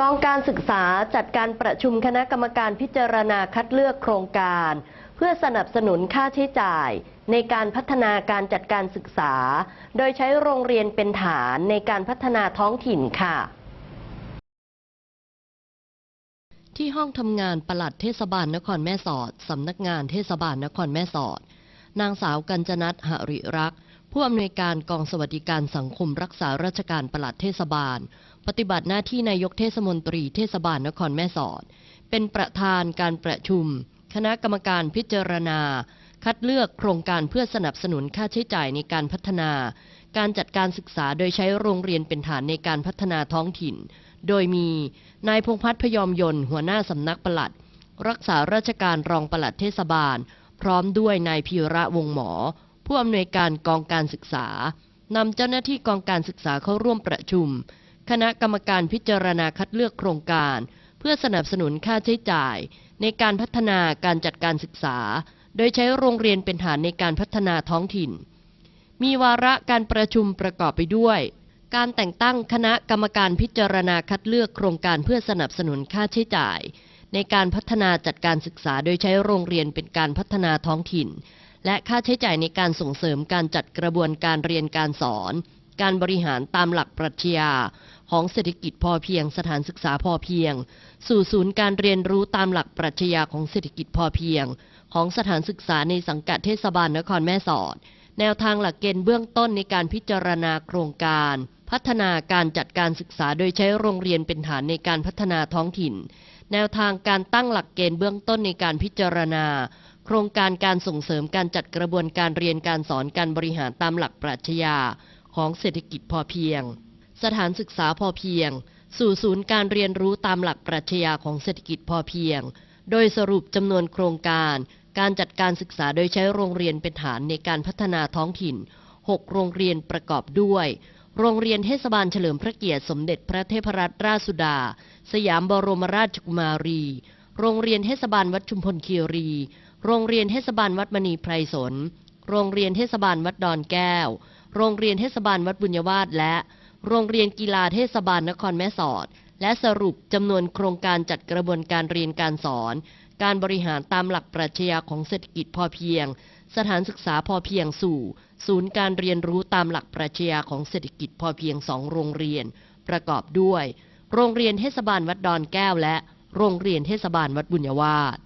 กองการศึกษาจัดการประชุมคณะกรรมการพิจารณาคัดเลือกโครงการ เพื่อสนับสนุนค่าใช้จ่าย ในการพัฒนาการจัดการศึกษา โดยใช้โรงเรียนเป็นฐานในการพัฒนาท้องถิ่นค่ะ ที่ห้องทำงานปลัดเทศบาลนครแม่สอดสำนักงานเทศบาลนครแม่สอด นางสาวกัญจนัทหริรักษ์ ผู้อำนวยการกองสวัสดิการสังคมรักษาราชการปลัดเทศบาล ปฏิบัติหน้าที่นายกเทศมนตรีเทศบาลนครแม่สอด เป็นประธานการประชุม คณะกรรมการพิจารณา คัดเลือกโครงการเพื่อสนับสนุนค่าใช้จ่ายในการพัฒนา การจัดการศึกษาโดยใช้โรงเรียนเป็นฐานในการพัฒนาท้องถิ่น โดยมีนายพงพัฒน์พยอมยนต์หัวหน้าสำนักปลัด รักษาราชการรองปลัดเทศบาล พร้อมด้วยนายพีระวงหมอ ผู้อำนวยการกองการศึกษานำเจ้าหน้าที่กองการศึกษาเข้าร่วมประชุม คณะกรรมการพิจารณาคัดเลือกโครงการ เพื่อสนับสนุนค่าใช้จ่าย ในการพัฒนาการจัดการศึกษา โดยใช้โรงเรียนเป็นฐานในการพัฒนาท้องถิ่น มีวาระการประชุมประกอบไปด้วย การแต่งตั้งคณะกรรมการพิจารณาคัดเลือกโครงการเพื่อสนับสนุนค่าใช้จ่าย ในการพัฒนาจัดการศึกษา โดยใช้โรงเรียนเป็นการพัฒนาท้องถิ่น และค่าใช้จ่ายในการส่งเสริมการจัดกระบวนการเรียนการสอน การบริหารตามหลักปรัชญาของเศรษฐกิจพอเพียง สถานศึกษาพอเพียง สู่ศูนย์การเรียนรู้ตามหลักปรัชญาของเศรษฐกิจพอเพียง ของสถานศึกษาในสังกัดเทศบาลนครแม่สอด แนวทางหลักเกณฑ์เบื้องต้นในการพิจารณาโครงการ พัฒนาการจัดการศึกษาโดยใช้โรงเรียนเป็นฐานในการพัฒนาท้องถิ่น แนวทางการตั้งหลักเกณฑ์เบื้องต้นในการพิจารณา โครงการการส่งเสริมการจัดกระบวนการเรียนการสอนการบริหารตามหลักปรัชญาของเศรษฐกิจพอเพียง สถานศึกษาพอเพียง สู่ศูนย์การเรียนรู้ตามหลักปรัชญาของเศรษฐกิจพอเพียง โดยสรุปจำนวนโครงการ การจัดการศึกษาโดยใช้โรงเรียนเป็นฐานในการพัฒนาท้องถิ่น 6 โรงเรียนประกอบด้วยโรงเรียนเทศบาลเฉลิมพระเกียรติสมเด็จพระเทพรัตนราชสุดา สยามบรมราชกุมารี โรงเรียนเทศบาลวัดชุมพลคีรี โรงเรียนเทศบาลวัดมณีไพรสน โรงเรียนเทศบาลวัดดอนแก้ว โรงเรียนเทศบาลวัดบุญยวาสและ โรงเรียนกีฬาเทศบาลนครแม่สอด และสรุปจำนวนโครงการจัดกระบวนการเรียนการสอน การบริหารตามหลักปรัชญาของเศรษฐกิจพอเพียง สถานศึกษาพอเพียงสู่ ศูนย์การเรียนรู้ตามหลักปรัชญาของเศรษฐกิจพอเพียงสองโรงเรียน ประกอบด้วย โรงเรียนเทศบาลวัดดอนแก้วและ โรงเรียนเทศบาลวัดบุญยวาส